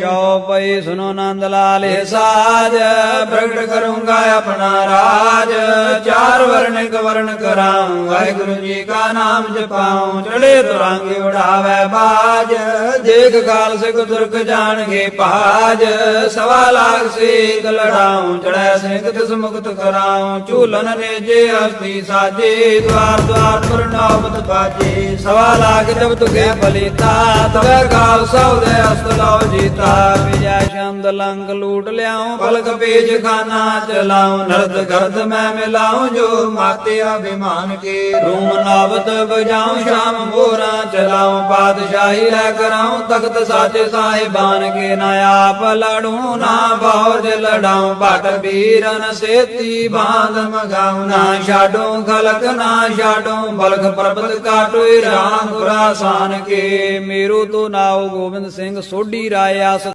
ਚਉ ਪਈ ਸੁਨੋ ਨੰਦ ਲਾਲੇ ਸਾਜ ਪ੍ਰਗਟ ਕਰੂੰਗਾ ਆਪਣਾ ਰਾਜ। ਚਾਰ ਵਰਣ ਇੱਕ ਵਰਣ ਕਰਾਉ ਵਾਹਿਗੁਰੂ ਜੀ ਕਾ ਨਾਮ ਜਪਾਉ ਚੜੇ ਤੁਰੰਗ ਉਡਾਵੇ ਬਾਜ। ਦੇਖ ਕਾਲ ਸਿਕ ਤੁਰਕ ਜਾਣਗੇ ਭਾਜ ਸਵਾ ਲਾਖ ਸੇਕ ਲੜਾਉ ਚੜੈ ਸਿੰਘ ਤਿਸ ਮੁਕਤ ਕਰਾਉ। ਝੂਲਨ ਨੇਜੇ ਹਸਤੀ ਸਾਜੇ, ਦਵਾਰ ਦਵਾਰ ਪਰ ਨਾਮਤ ਬਾਜੇ। ਸਵਾ ਲਾਖ ਜਬ ਤੁਗੇ ਬਲੀਤਾ, ਤਵੇ ਕਾਲ ਸੌਦੇ ਅਸਤ ਲਓ ਜੀਤਾ ਵਿਜੈ ਲੰਗ ਲੂਟ ਲਿਆਉ ਪਲਕ ਪੇਜ ਖਾਨਾ ਚਲਾਉ, ਨਰਦ ਗਰਦ ਮੈਂ ਮਿਲਾਉ, ਜੋ ਮਾਤੇ ਅਭਿਮਾਨ ਕੇ ਰੂਮ ਨਾਵਤ ਬਜਾਉ ਸ਼ਾਮ ਮੋਰਾ ਚਲਾਉ ਪਾਤਸ਼ਾਹੀ ਲੈ ਕਰਾਉ, ਤਖਤ ਸਾਚੇ ਸਾਹਿਬਾਨ ਕੇ ਨਾ ਆਪ ਲੜੂ, ਨਾ ਬੌਜ ਲੜਾਉ, ਭਟ ਵੀਰਨ ਸੇਤੀ ਬਾਂਧ ਮਗਾਉ, ਨਾ ਛਾਡੂ ਖਲਕ, ਨਾ ਛਾਡੋ ਬਲਖ ਪਰਬਤ ਕਾਟੋਏ ਰਾਮ ਗੁਰਾਸਾਨ ਕੇ। ਮੇਰੂ ਤੋ ਨਾਉ ਗੋਬਿੰਦ ਸਿੰਘ ਸੋਢੀ ਰਾਇਆ